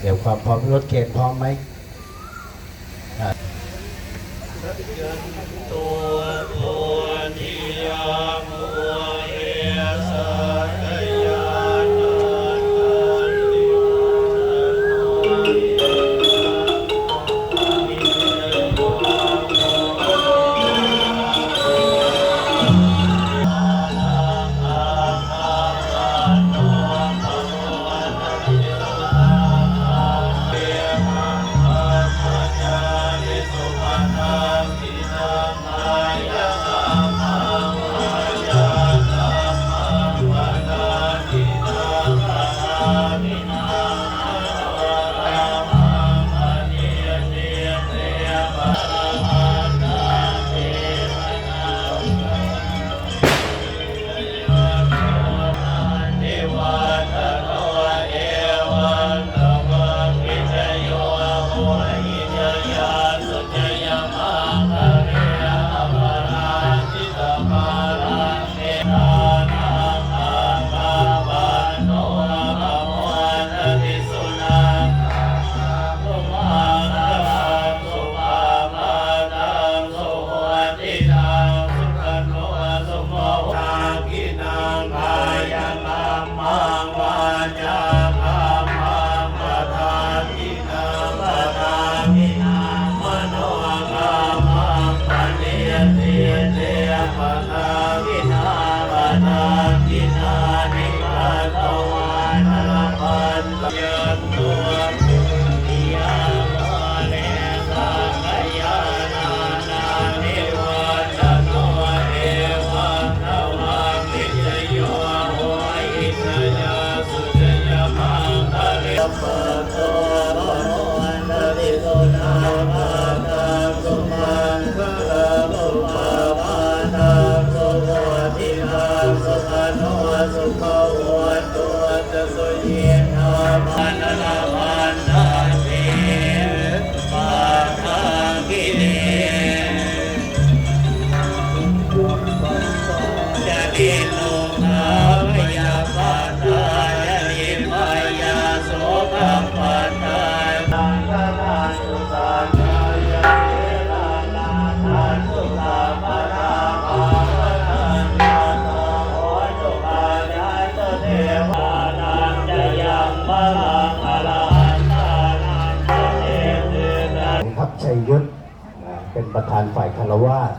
เดี๋ยวความพร้อมรถเกณฑ์พร้อมไหมตัว 아, ชัยยศเป็นประธานฝ่ายคารวาส